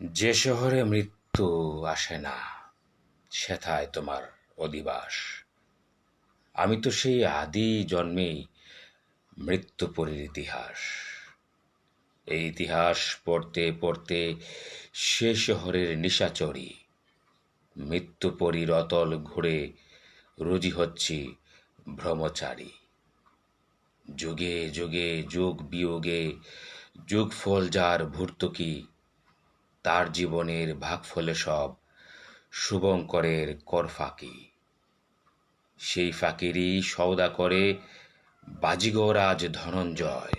যে শহরে মৃত্যু আসে না, সেথায় তোমার অধিবাস। আমি তো সেই আদি জন্মেই মৃত্যুপরীর ইতিহাস। এই ইতিহাস পড়তে পড়তে সে শহরের নিশাচরি। মৃত্যুপরীর অতল ঘুরে রোজি হচ্ছি ভ্রমচারী যুগে যুগে, যুগ বিয়োগে, যুগ ফল যার ভর্তুকি তার জীবনের ভাগফলে সব শুভঙ্করের কর ফাঁকি। সেই ফাঁকিরই সওদা করে বাজিগর আজ ধনঞ্জয়।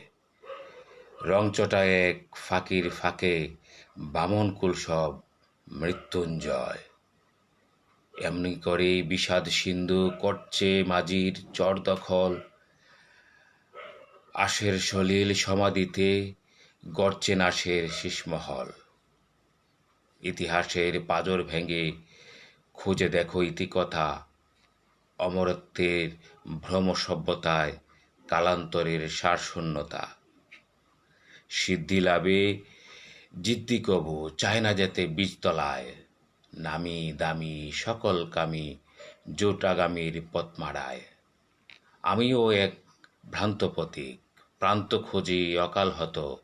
রংচটা এক ফাঁকির ফাঁকে বামনকুল সব মৃত্যুঞ্জয়। এমনি করে বিষাদ সিন্ধু করছে মাঝির চর দখল। আশের সলিল সমাধিতে গড়ছে নাশের শীষমহল ইতিহাসের পাজর ভেঙে খুঁজে দেখো ইতিকথা। অমরত্বের ভ্রম সভ্যতায় কালান্তরের সারশূন্যতা। সিদ্ধি লাভে জিদ্দি কবু, চায় না যেতে বীজতলায়। নামি দামি সকল কামি, জোটাগামীর পথমারায় আমিও এক ভ্রান্ত পথিক প্রান্ত খুঁজি অকাল হত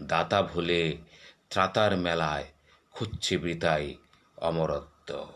দাতা ভুলে ত্রাতার মেলায় খুঁজছি বৃতায় অমরত্ব।